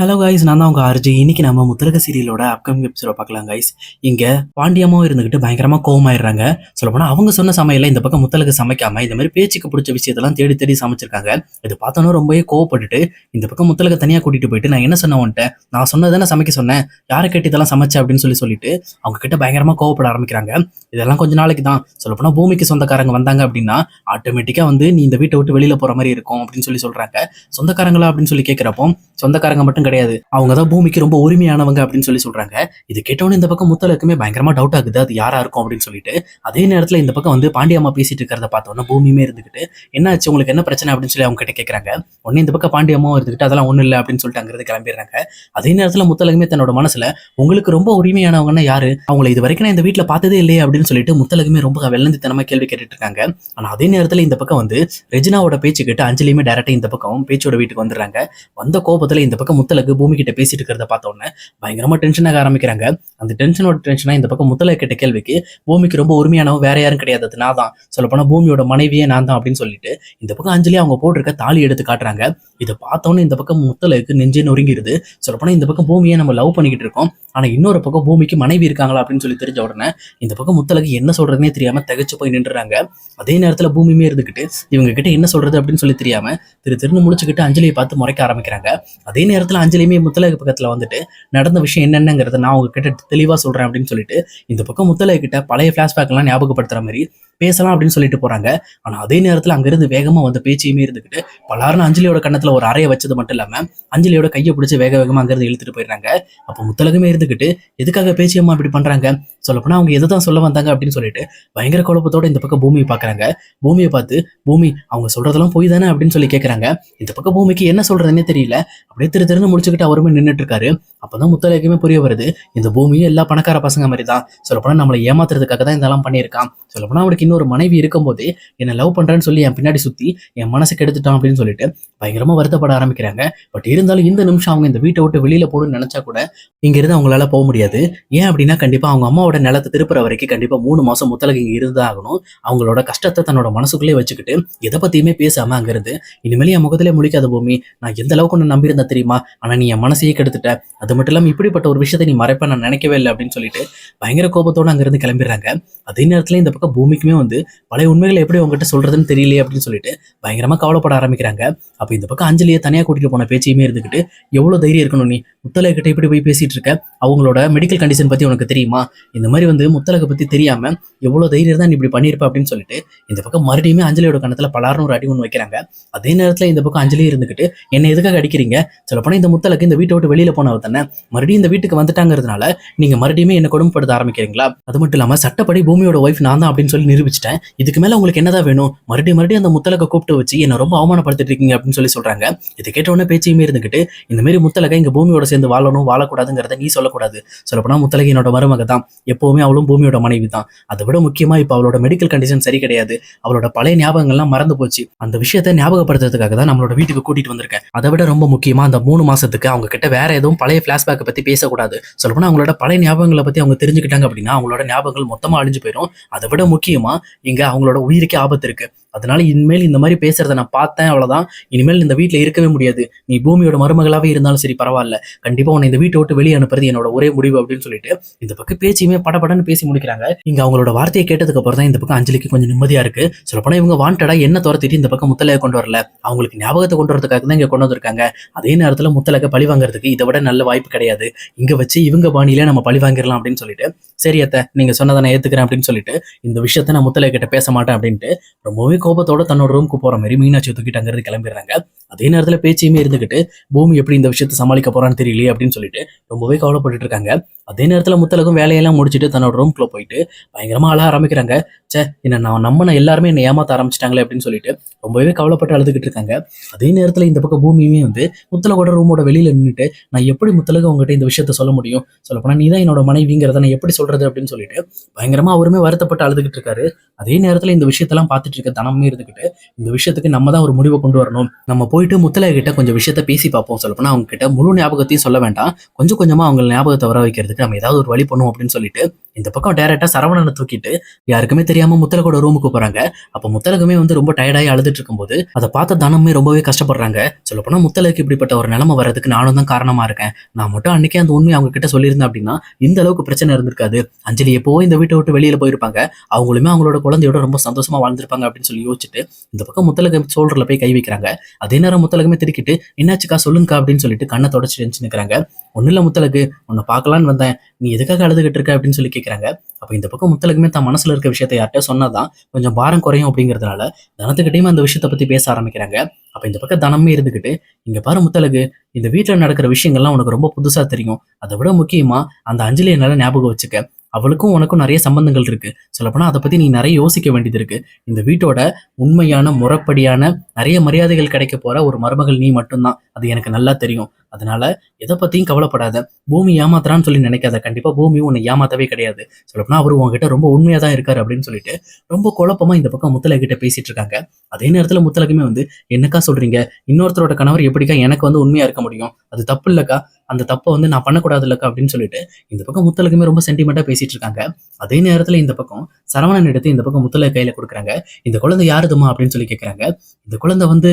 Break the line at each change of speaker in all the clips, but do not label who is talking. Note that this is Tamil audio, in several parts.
ஹலோ கைஸ் நான் தான் உங்க ஆர்ஜி இன்னைக்கு நம்ம முத்தலக சீரியலோட அப்கமிங் எபிசோட பார்க்கலாம் கைஸ் இங்கே பாண்டியமும் இருந்துகிட்டு பயங்கரமா கோவமாயிடுறாங்க. சொல்லப்போனால் அவங்க சொன்ன சமையல இந்த பக்கம் முத்தலகு சமைக்காம இந்த மாதிரி பேச்சுக்கு பிடிச்ச விஷயத்தெல்லாம் தேடி தேடி சமைச்சிருக்காங்க. இது பார்த்தோன்னா ரொம்பவே கோவப்பட்டுட்டு இந்த பக்கம் முத்தலக தனியா கூட்டிட்டு போயிட்டு நான் என்ன சொன்ன உன்ட்ட நான் சொன்னதானே சமைக்க சொன்னேன். யாரை கேட்டு இதெல்லாம் சமைச்சேன் அப்படின்னு சொல்லி சொல்லிட்டு அவங்க கிட்ட பயங்கரமா கோவப்பட ஆரம்பிக்கிறாங்க. இதெல்லாம் கொஞ்ச நாளைக்கு தான். சொல்லப்போனால் பூமிக்கு சொந்தக்காரங்க வந்தாங்க அப்படின்னா ஆட்டோமேட்டிக்கா வந்து நீ இந்த வீட்டை விட்டு வெளியில போற மாதிரி இருக்கும் அப்படின்னு சொல்லி சொல்றாங்க. சொந்தக்காரங்களா அப்படின்னு சொல்லி கேட்குறப்போ சொந்தக்காரங்க மட்டும் கிடையாது. அவங்க தான் பூமிக்கு ரொம்ப உரிமையானவங்க அப்படின்னு சொல்லி சொல்றாங்க. இது கேட்டவொன்னே இந்த பக்கம் முத்தலுக்குமே பயங்கரமா டவுட் ஆகுது. அது யாரா இருக்கும் அப்படின்னு சொல்லிட்டு அதே நேரத்துல இந்த பக்கம் வந்து பாண்டியம்மா பேசிட்டு இருக்கிறத பார்த்தோன்னா பூமியுமே இருந்துகிட்டு என்னாச்சு உங்களுக்கு என்ன பிரச்சனை? அப்படின்னு சொல்லி அவங்க கிட்ட கேட்கறாங்க உடனே இந்த பக்கம் பாண்டியம்மாவும் இருந்துகிட்டு அதெல்லாம் ஒண்ணு இல்லை அப்படின்னு சொல்லிட்டு அங்கிருந்து கிளம்பிடுறாங்க. அதே நேரத்துல முத்தலகுமே தன்னோட மனசுல உங்களுக்கு ரொம்ப உரிமையானவங்கன்னா யாரு? அவங்களை இது வரைக்கும் நான் இந்த வீட்டுல பார்த்ததே இல்லையே அப்படின்னு சொல்லிட்டு முத்தலகுமே ரொம்ப வெள்ளந்தித்தனமா கேள்வி கேட்டுட்டு இருக்காங்க. ஆனா அதே நேரத்துல இந்த பக்கம் வந்து ரெஜினாவோட பேச்சு கேட்டு அஞ்சலியுமே டேரக்டா இந்த பக்கம் பேச்சோட வீட்டுக்கு வந்துடுறாங்க. வந்த கோபத்துல இந்த பக்கம் முத்தலகு பூமி கிட்ட பேசிட்டு இருக்கிறத பார்த்தோன்னே உடனே பயங்கரமா டென்ஷன் ஆக ஆரம்பிக்கிறாங்க. அந்த டென்ஷனோட டென்ஷனா இந்த பக்கம் முத்தலகு கிட்ட கேள்விக்கு பூமிக்கு ரொம்ப உரிமையானவன் வேற யாரும் கிடையாது. அது நான் தான். சொல்லப்போனா போனா பூமியோட மனைவியே நான் தான் அப்படின்னு சொல்லிட்டு இந்த பக்கம் அஞ்சலி அவங்க போட்டிருக்க தாலி எடுத்து காட்டுறாங்க. இதை பார்த்தோன்னே இந்த பக்கம் முத்தலுக்கு நெஞ்சே நொறுங்கிருது. சொல்லப்போனால் இந்த பக்கம் பூமியை நம்ம லவ் பண்ணிக்கிட்டு இருக்கோம். ஆனால் இன்னொரு பக்கம் பூமிக்கு மனைவி இருக்காங்களா அப்படின்னு சொல்லி தெரிஞ்ச உடனே இந்த பக்கம் முத்தலுக்கு என்ன சொல்றதுனே தெரியாம திகைச்சு போய் நின்றுறாங்க. அதே நேரத்தில் பூமியுமே இருந்துக்கிட்டு இவங்க கிட்ட என்ன சொல்றது அப்படின்னு சொல்லி தெரியாம திரு திருன்னு முடிச்சுக்கிட்டு அஞ்சலியை பார்த்து முறைக்க ஆரம்பிக்கிறாங்க. அதே நேரத்தில் அஞ்சலியுமே முத்தலகு பக்கத்துல வந்துட்டு நடந்த விஷயம் என்னென்னங்கிறத நான் உங்ககிட்ட தெளிவா சொல்றேன் அப்படின்னு சொல்லிட்டு இந்த பக்கம் முத்தலகு கிட்ட பழைய ஃப்ளாஷ்பேக்லாம் எல்லாம் ஞாபகப்படுத்துற மாதிரி பேசலாம் அப்படின்னு சொல்லிட்டு போறாங்க. ஆனா அதே நேரத்துல அங்கிருந்து வேகமா வந்த பேச்சையுமே இருந்துகிட்டு பலாருன்னு அஞ்சலியோட கண்ணத்துல ஒரு அறையை வச்சது மட்டும் இல்லாம அஞ்சலியோட கையை பிடிச்சி வேக வேகமா அங்கிருந்து இழுத்துட்டு போயிடுறாங்க. அப்போ முத்தலகமே இருந்துகிட்டு எதுக்காக பேச்சியம்மா இப்படி பண்றாங்க? சொல்லப்போனா அவங்க எதை தான் சொல்ல வந்தாங்க அப்படின்னு சொல்லிட்டு பயங்கர குழப்பத்தோட இந்த பக்கம் பூமியை பாக்குறாங்க. பூமியை பார்த்து பூமி அவங்க சொல்றதெல்லாம் போய் தானே அப்படின்னு சொல்லி கேட்கறாங்க இந்த பக்கம் பூமிக்கு என்ன சொல்றதுன்னே தெரியல. அப்படியே திரு திருன்னு முடிச்சுக்கிட்டு அவருமே நின்றுட்டு இருக்காரு அப்பதான் முத்தலகுமே புரிய வருது இந்த பூமியும் எல்லா பணக்கார பசங்க மாதிரி தான் சொல்லப்போனா நம்மளை ஏமாத்துறதுக்காக தான் இதெல்லாம் பண்ணியிருக்கான். சொல்லப்போனா அவனுக்கு இன்னொரு மனைவி இருக்கும்போது என்னை லவ் பண்றேன்னு சொல்லி என் பின்னாடி சுத்தி என் மனசுக்கு எடுத்துட்டான் அப்படின்னு சொல்லிட்டு பயங்கரமா வருத்தப்பட ஆரம்பிக்கிறாங்க. பட் இருந்தாலும் இந்த நிமிஷம் அவங்க இந்த வீட்டை விட்டு வெளியில போகணும்னு நினைச்சா கூட இங்கேருந்து அவங்களால போக முடியாது. ஏன் அப்படின்னா கண்டிப்பாக அவங்க அம்மாவோட நிலத்தை திருப்புற வரைக்கும் கண்டிப்பாக மூணு மாசம் முத்தலகு இங்கே இருந்தாகணும் அவங்களோட கஷ்டத்தை தன்னோட மனசுக்குள்ளே வச்சுக்கிட்டு எதை பத்தியுமே பேசாம அங்கேருந்து இனிமேல் என் முகத்திலே முழிக்காத பூமி நான் எந்த அளவுக்கு ஒன்று நம்பியிருந்தேன் தெரியுமா? ஆனா நீ என் மனசையே கெடுத்துட்ட. அது மட்டும் இல்லாமல் இப்படிப்பட்ட ஒரு விஷயத்தை நீ மறைப்ப நான் நினைக்கவே இல்லை அப்படின்னு சொல்லிட்டு பயங்கர கோபத்தோட அங்கிருந்து கிளம்பிடுறாங்க. அதே நேரத்துல இந்த பக்கம் பூமிக்குமே வந்து பழைய உண்மைகளை எப்படி உங்ககிட்ட சொல்றதுன்னு தெரியலையே அப்படின்னு சொல்லிட்டு பயங்கரமா கவலைப்பட ஆரம்பிக்கிறாங்க. அப்ப இந்த பக்கம் அஞ்சலியை தனியா கூட்டிட்டு போன பேச்சையுமே இருந்துகிட்டு எவ்வளவு தைரியம் இருக்கணும் நீ? முத்தலை கிட்ட இப்படி போய் பேசிட்டு இருக்க? அவங்களோட மெடிக்கல் கண்டிஷன் பத்தி உனக்கு தெரியுமா? இந்த மாதிரி வந்து முத்தலக பத்தி தெரியாம எவ்வளவு தைரியம் தான் நீ இப்படி பண்ணியிருப்ப அப்படின்னு சொல்லிட்டு இந்த பக்கம் மறுபடியுமே அஞ்சலியோட கணத்துல பலாரும் ஒரு அடி ஒன்று வைக்கிறாங்க. அதே நேரத்துல இந்த பக்கம் அஞ்சலி இருந்துகிட்டு என்ன எதுக்காக அடிக்கிறீங்க? சொல்லப்போனா இந்த முத்தலக்கு இந்த வீட்டை விட்டு வெளியில போனவ தானே. மறுபடியும் இந்த வீட்டுக்கு வந்துட்டாங்கிறதுனால நீங்க மறுபடியும் என்ன கொடுமைப்படுத்த ஆரம்பிக்கிறீங்களா? அது மட்டும் இல்லாம சட்டப்படி பூமியோட ஒய்ஃப் நான் தான் அப்படின்னு சொல்லி நிரூபிச்சிட்டேன் இதுக்கு மேல உங்களுக்கு என்னதான் வேணும்? மறுபடியும் மறுபடியும் அந்த முத்தலக கூப்பிட்டு வச்சு என்ன ரொம்ப அவமானப்படுத்திட்டு இருக்கீங்க அப்படின்னு சொல்லி சொல்றாங்க. இது கேட்ட உடனே பேச்சையுமே இருந்துகிட்டு இந்த மாதிரி முத்தலக இங்க பூமியோட சேர்ந்து வாழணும் வாழக்கூடாதுங்கிறத நீ சொல்லக்கூடாது. சொல்லப்போனா முத்தலகை என்னோட மருமக தான் எப்பவுமே அவளும் பூமியோட மனைவி தான் அதை விட முக்கியமா இப்ப அவளோட மெடிக்கல் கண்டிஷன் சரி கிடையாது. அவளோட பழைய ஞாபகங்கள்லாம் மறந்து போச்சு. அந்த விஷயத்தை ஞாபகப்படுத்துறதுக்காக தான் நம்மளோட வீட்டுக்கு கூட்டிட்டு வந்திருக்கேன். அதை விட ரொம்ப முக்கியமா அந்த மூணு மாசத்துக்கு அவங்க கிட்ட வேற எதுவும் பழைய பிளாஷ்பேக்கை பத்தி பேசக்கூடாது. சொல்லப்போனா அவங்களோட பழைய ஞாபகங்களை பத்தி அவங்க தெரிஞ்சுக்கிட்டாங்க அப்படின்னா அவங்களோட ஞாபகங்கள் மொத்தமா அழிஞ்சு போயிடும். அதை விட முக்கியமா இங்க அவங்களோட உயிருக்கே ஆபத்து இருக்கு. அதனால இனிமேல் இந்த மாதிரி பேசுறத நான் பார்த்தேன் அவ்வளவுதான். இனிமேல் இந்த வீட்டில் இருக்கவே முடியாது. நீ பூமியோட மருமகளாவே இருந்தாலும் சரி பரவாயில்ல. கண்டிப்பா உன்னை இந்த வீட்டை விட்டு வெளியே அனுப்புறது என்னோட ஒரே முடிவு அப்படின்னு சொல்லிட்டு இந்த பக்கம் பேச்சையுமே படபடன்னு பேசி முடிக்கிறாங்க. இங்க அவங்களோட வார்த்தையை கேட்டதுக்கு அப்புறம் தான் இந்த பக்கம் அஞ்சலிக்கு கொஞ்சம் நிம்மதியா இருக்கு. சொல்லப்போனா இவங்க வாண்டடா என்ன துரத்திட்டு இந்த பக்கம் முத்தலையை கொண்டு வரல. அவங்களுக்கு ஞாபகத்தை கொண்டு வரதுக்காக தான் இங்க கொண்டு வந்திருக்காங்க. அதே நேரத்துல முத்தலக பழி வாங்குறதுக்கு இதை விட நல்ல வாய்ப்பு கிடையாது. இங்க வச்சு இவங்க பாணியில நம்ம பழி வாங்கிடலாம் அப்படின்னு சொல்லிட்டு சரி அத்தை நீங்க சொன்னதை நான் ஏத்துக்கிறேன் அப்படின்னு சொல்லிட்டு இந்த விஷயத்த நான் முத்தலை கிட்ட பேச மாட்டேன் அப்படின்ட்டு ரொம்பவே கோபத்தோட தன்னோட ரூமுக்கு போற மாதிரி மீனாட்சி தூக்கிட்டு அங்கிருந்து கிளம்பிடுறாங்க. அதே நேரத்தில் பேச்சையுமே இருந்துக்கிட்டு பூமி எப்படி இந்த விஷயத்தை சமாளிக்க போறான்னு தெரியலையே அப்படின்னு சொல்லிட்டு ரொம்பவே கவலைப்பட்டு இருக்காங்க. அதே நேரத்தில் முத்தலகம் வேலையெல்லாம் முடிச்சுட்டு தன்னோட ரூம்க்குள்ள போயிட்டு பயங்கரமா அழ ஆரம்பிக்கிறாங்க. ச்சே என்ன நான் நம்ம எல்லாருமே என்னை ஏமாத்த ஆரம்பிச்சிட்டாங்களே அப்படின்னு சொல்லிட்டு ரொம்பவே கவலைப்பட்டு அழுதுகிட்டு இருக்காங்க. அதே நேரத்தில் இந்த பக்கம் பூமியுமே வந்து முத்தலகோட ரூமோட வெளியில் நின்றுட்டு நான் எப்படி முத்தலகம் உங்ககிட்ட இந்த விஷயத்த சொல்ல முடியும்? சொல்லப்போனா நீ தான் என்னோட மனைவிங்கிறத நான் எப்படி சொல்றது அப்படின்னு சொல்லிட்டு பயங்கரமா அவருமே வருத்தப்பட்டு அழுதுகிட்டு இருக்காரு. அதே நேரத்தில் இந்த விஷயத்தெல்லாம் பார்த்துட்டு இருக்க தனமே இருந்துக்கிட்டு இந்த விஷயத்துக்கு நம்ம தான் ஒரு முடிவை கொண்டு வரணும். நம்ம போயிட்டு முத்தலை கிட்ட கொஞ்சம் விஷயத்த பேசி பார்ப்போம் சொல்லப்போனா அவங்க கிட்ட முழு ஞாபகத்தையும் சொல்ல வேண்டாம். கொஞ்சம் கொஞ்சமா அவங்க ஞாபகத்தை வர வைக்கிறதுக்கு நம்ம ஏதாவது ஒரு வழி பண்ணுவோம் அப்படின்னு சொல்லிட்டு இந்த பக்கம் டேரக்டா சரவணனை தூக்கிட்டு யாருக்குமே தெரியாம முத்தலகோட ரூமுக்கு போறாங்க. அப்ப முத்தலகமே வந்து ரொம்ப டயர்டாகி அழுதுட்டு இருக்கும்போது அதை பார்த்த தனமே ரொம்பவே கஷ்டப்படுறாங்க. சொல்லப்போனா முத்தலகுக்கு இப்படிப்பட்ட ஒரு நிலைமை வர்றதுக்கு நானும் தான் காரணமா இருக்கேன். நான் மட்டும் அன்னைக்கே அந்த உண்மை அவங்க கிட்ட சொல்லியிருந்தேன் அப்படின்னா இந்த அளவுக்கு பிரச்சனை இருந்திருக்காது. அஞ்சலி எப்போ இந்த வீட்டை விட்டு வெளியில போயிருப்பாங்க. அவங்களுமே அவங்களோட குழந்தையோட ரொம்ப சந்தோஷமா வாழ்ந்திருப்பாங்க அப்படின்னு சொல்லி யோசிச்சுட்டு இந்த பக்கம் முத்தலக சோல்டர்ல போய் கை வைக்கிறாங்க. அதே நேரம் முத்தலகுமே திருக்கிட்டு என்னாச்சுக்கா சொல்லுங்கக்கா அப்படின்னு சொல்லிட்டு கண்ணை தொடச்சு நிற்கிறாங்க ஒன்றும் இல்லை முத்தலகு உன்னை பார்க்கலான்னு வந்தேன். நீ எதுக்காக அழுதுகிட்டு இருக்க? அப்படின்னு சொல்லி கேட்குறாங்க அப்போ இந்த பக்கம் முத்தலகுமே தான் மனசில் இருக்க விஷயத்த யார்கிட்ட சொன்னாதான் கொஞ்சம் பாரம் குறையும் அப்படிங்கிறதுனால தனத்துக்கிட்டையும் அந்த விஷயத்தை பற்றி பேச ஆரம்பிக்கிறாங்க. அப்போ இந்த பக்கம் தனமே இருந்துக்கிட்டு இங்கே பாரு முத்தலகு இந்த வீட்டில் நடக்கிற விஷயங்கள்லாம் உனக்கு ரொம்ப புதுசாக தெரியும். அதை விட முக்கியமாக அந்த அஞ்சலி என்னால ஞாபகம் வச்சுக்க. அவளுக்கும் உனக்கும் நிறைய சம்பந்தங்கள் இருக்கு. சொல்லப்போனா அதை பத்தி நீ நிறைய யோசிக்க வேண்டியது இருக்கு. இந்த வீட்டோட உண்மையான முறைப்படியான நிறைய மரியாதைகள் கிடைக்க போற ஒரு மருமகள் நீ மட்டும்தான். அது எனக்கு நல்லா தெரியும். அதனால எதை பத்தியும் கவலைப்படாத. பூமி ஏமாத்துறான்னு சொல்லி நினைக்காத. கண்டிப்பா பூமி உன்னை ஏமாத்தவே கிடையாது. சொல்லப்போனா அவர் உங்ககிட்ட ரொம்ப உண்மையா தான் இருக்காரு அப்படின்னு சொல்லிட்டு ரொம்ப குழப்பமா இந்த பக்கம் முத்தலகு கிட்ட பேசிட்டு இருக்காங்க. அதே நேரத்துல முத்தலகுமே வந்து என்னக்கா சொல்றீங்க? இன்னொருத்தரோட கணவர் எப்படிக்கா எனக்கு வந்து உண்மையா இருக்க முடியும்? அது தப்பு இல்லக்கா. அந்த தப்பை வந்து நான் பண்ணக்கூடாது இல்லக்கா? அப்படின்னு சொல்லிட்டு இந்த பக்கம் முத்தலகுமே ரொம்ப சென்டிமெண்டா பேசிட்டு இருக்காங்க. அதே நேரத்துல இந்த பக்கம் சரவணன் எடுத்து இந்த பக்கம் முத்துல கையில கொடுக்குறாங்க. இந்த குழந்தை யாருதுமா அப்படின்னு சொல்லி கேட்குறாங்க இந்த குழந்தை வந்து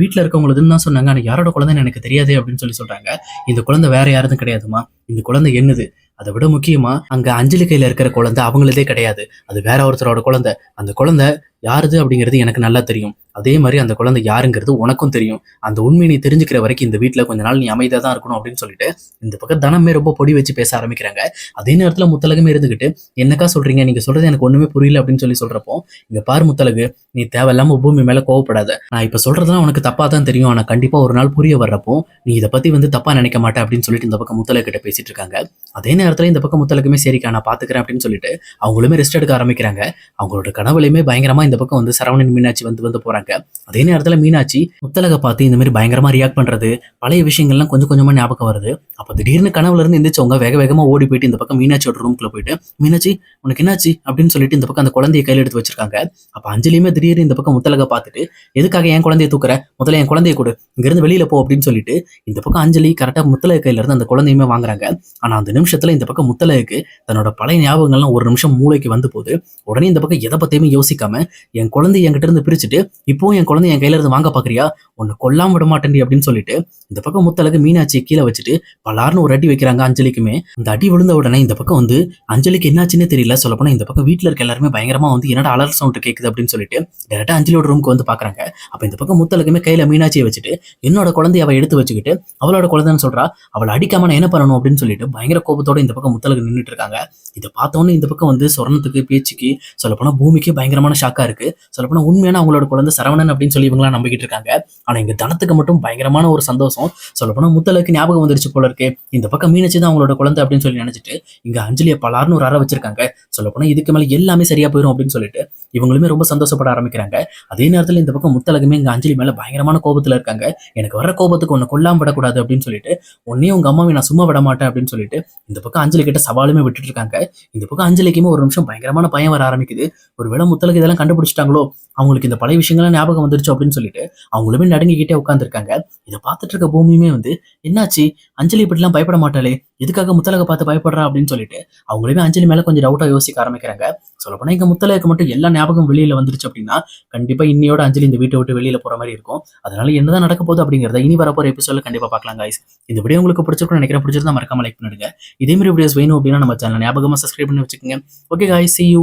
வீட்டில் இருக்கவங்களுதுன்னு தான் சொன்னாங்க. ஆனால் யாரோட குழந்தைன்னு எனக்கு தெரியாது அப்படின்னு சொல்லி சொல்றாங்க. இந்த குழந்தை வேற யாருதும் கிடையாதுமா இந்த குழந்தை என்னது? அதை விட முக்கியமா அங்க அஞ்சலி கையில இருக்கிற குழந்தை அவங்களதே கிடையாது. அது வேற ஒருத்தரோட குழந்தை. அந்த குழந்தை யாருது அப்படிங்கிறது எனக்கு நல்லா தெரியும். அதே மாதிரி அந்த குழந்தை யாருங்கிறது உனக்கும் தெரியும். அந்த உண்மையை நீ தெரிஞ்சுக்கிற வரைக்கும் இந்த வீட்ல கொஞ்ச நாள் நீ அமைதியாக தான் இருக்கணும் அப்படின்னு சொல்லிட்டு இந்த பக்கம் தனமே ரொம்ப பொடி வச்சு பேச ஆரம்பிக்கிறாங்க. அதே நேரத்துல முத்தலகமே இருந்துகிட்டு என்னக்கா சொல்றீங்க? நீங்க சொல்றது எனக்கு ஒண்ணுமே புரியல அப்படின்னு சொல்லி சொல்றப்போ இங்க பார் முத்தலகு நீ தேவையில்லாமல் பூமி மேல கோவப்படாத. நான் இப்ப சொல்கிறதுலாம் உனக்கு தப்பா தான் தெரியும். ஆனா கண்டிப்பா ஒரு நாள் புரிய வர்றப்போ நீ இதை பத்தி வந்து தப்பா நினைக்க மாட்டேன் அப்படின்னு சொல்லிட்டு இந்த பக்கம் முத்தலகு கிட்ட பேசிட்டு இருக்காங்க. அதே நேரத்துல இந்த பக்கம் முத்தலகுமே சரிக்கா நான் பார்த்துக்கிறேன் அப்படின்னு சொல்லிட்டு அவங்களுமே ரெஸ்ட் எடுக்க ஆரம்பிக்கிறாங்க. அவங்களோட கனவுலையுமே பயங்கரமா இந்த பக்கம் வந்து சரவணன் மீனாட்சி வந்து வந்து போறாங்க அதே நேரத்துல மீனாட்சி முத்தலக பார்த்து இந்த மாதிரி பயங்கரமா ரியாக்ட் பண்றது பழைய விஷயங்கள்லாம் கொஞ்சம் கொஞ்சமா ஞாபகம் வருது. அப்ப திடீர்னு கனவுல இருந்து எந்திரிச்சவங்க வேக வேகமா ஓடி போயிட்டு இந்த பக்கம் மீனாட்சியோட ரூம்குள்ள போயிட்டு மீனாட்சி உனக்கு என்னாச்சு? அப்படின்னு சொல்லிட்டு இந்த பக்கம் அந்த குழந்தைய கையில எடுத்து வச்சிருக்காங்க. அப்ப அஞ்சலியுமே திடீர்னு இந்த பக்கம் முத்தலக பார்த்துட்டு எதுக்காக என் குழந்தைய தூக்குற? முதல்ல என் குழந்தைய கொடு. இங்கிருந்து வெளியில போ அப்படின்னு சொல்லிட்டு இந்த பக்கம் அஞ்சலி கரெக்டா முத்தலக கையில இருந்து அந்த குழந்தையுமே வாங்குறாங்க. ஆனா அந்த நிமிஷத்துல இந்த பக்கம் முத்தலகுக்கு தன்னோட பழைய ஞாபகங்கள்லாம் ஒரு நிமிஷம் மூளைக்கு வந்து போகுது. உடனே இந்த பக்கம் எதை பத்தியுமே யோசிக்காம என் குழந்தை என்கிட்ட இருந்து பிரிச்சுட்டு இப்போ என் குழந்தை என் கையில இருந்து வாங்க பாக்குறியா? உன்னை கொல்லாம விட மாட்டேன்டி அப்படின்னு சொல்லிட்டு இந்த பக்கம் முத்தலகு மீனாட்சியை கீழே வச்சுட்டு பலார்னு ஒரு அடி வைக்கிறாங்க அஞ்சலிக்குமே. அந்த அடி விழுந்த உடனே இந்த பக்கம் வந்து அஞ்சலிக்கு என்னாச்சுன்னே தெரியல. சொல்லப்போனா இந்த பக்கம் வீட்ல இருக்க எல்லாருமே பயங்கரமா வந்து என்னடா அலர் சவுண்ட் கேக்குது அப்படின்னு சொல்லிட்டு டேரக்டா அஞ்சலியோட ரூமுக்கு வந்து பாக்குறாங்க. அப்ப இந்த பக்கம் முத்தலகுமே கையில மீனாட்சியை வச்சுட்டு என்னோட குழந்தைய அவ எடுத்து வச்சுக்கிட்டு அவளோட குழந்தைன்னு சொல்றா அவளை அடிக்காம நான் என்ன பண்ணணும்? அப்படின்னு சொல்லிட்டு பயங்கர கோபத்தோட இந்த பக்கம் முத்தலகு நின்றுட்டு இருக்காங்க. இதை பார்த்தோன்னே இந்த பக்கம் வந்து சொர்ணத்துக்கு பேச்சுக்கு சொல்லப்போனா பூமிக்கு பயங்கரமான ஷாக்கா இருக்கு. சொல்லப்போனா உண்மையான அவங்களோட குழந்தை சரவணன் அப்படின்னு சொல்லி இவங்களாம் நம்பிக்கிட்டு இருக்காங்க. ஆனா இங்க தனத்துக்கு மட்டும் பயங்கரமான ஒரு சந்தோஷம். சொல்லப்போனா முத்தலுக்கு ஞாபகம் வந்துருச்சு போல இருக்கு. இந்த பக்கம் மீனச்சு தான் அவங்களோட குழந்தை அப்படின்னு சொல்லி நினைச்சிட்டு இங்க அஞ்சலியை பலார்னு ஒரு அறை வச்சிருக்காங்க. சொல்லப்போனா இதுக்கு மேல எல்லாமே சரியா போயிடும் அப்படின்னு சொல்லிட்டு இவங்களுமே ரொம்ப சந்தோஷப்பட ஆரம்பிக்கிறாங்க. அதே நேரத்தில் இந்த பக்கம் முத்தலகுமே இங்கே அஞ்சலி மேலே பயங்கரமான கோபத்தில் இருக்காங்க. எனக்கு வர கோபத்துக்கு ஒன்று கொல்லாம விடக்கூடாது அப்படின்னு சொல்லிட்டு உன்னையும் உங்கள் அம்மாவை நான் சும்மா விட மாட்டேன் அப்படின்னு சொல்லிட்டு இந்த பக்கம் அஞ்சலி கிட்ட சவாலுமே விட்டுட்டு இருக்காங்க. இந்த பக்கம் அஞ்சலிக்குமே ஒரு நிமிஷம் பயங்கரமான பயம் வர ஆரம்பிக்குது. ஒருவேளை முத்தலகு இதெல்லாம் கண்டுபிடிச்சிட்டாங்களோ? அவங்களுக்கு இந்த பழைய விஷயங்கள்லாம் ஞாபகம் வந்துருச்சு அப்படின்னு சொல்லிட்டு அவங்களுமே நடுங்கிக்கிட்டே உட்காந்துருக்காங்க இதை பார்த்துட்டு இருக்க பூமியுமே வந்து என்னாச்சு? அஞ்சலி இப்படிலாம் பயப்பட மாட்டாளே. எதுக்காக முத்தலக பார்த்து பயப்படுறா? அப்படின்னு சொல்லிட்டு அவங்களுமே அஞ்சலி மேலே கொஞ்சம் டவுட்டாக யோசிக்க ஆரம்பிக்கிறாங்க. சொல்லப்போனால் இங்க முத்தலகு மட்டும் எல்லா ஞாபகம் வெளியில வந்துருச்சு அப்படின்னா கண்டிப்பா இன்னையோட அஞ்சலி இந்த வீட்டை விட்டு வெளியில போற மாதிரி இருக்கும். அதனால என்னதான் நடக்க போகுது அப்படிங்கறத இனி வரப்போற எபிசோட கண்டிப்பா பார்க்கலாம் காய்ஸ் இந்த வீடியோ உங்களுக்கு பிடிச்சிருக்கும் நினைக்கிறேன். பிடிச்சிருந்தா மறக்காம லைக் பண்ணிடுங்க இதே மாதிரி வீடியோஸ் வேணும் அப்படின்னா நம்ம சேனல் ஞாபகமா சப்ஸ்கிரைப் பண்ணி வச்சுக்கோங்க. Okay guys. C you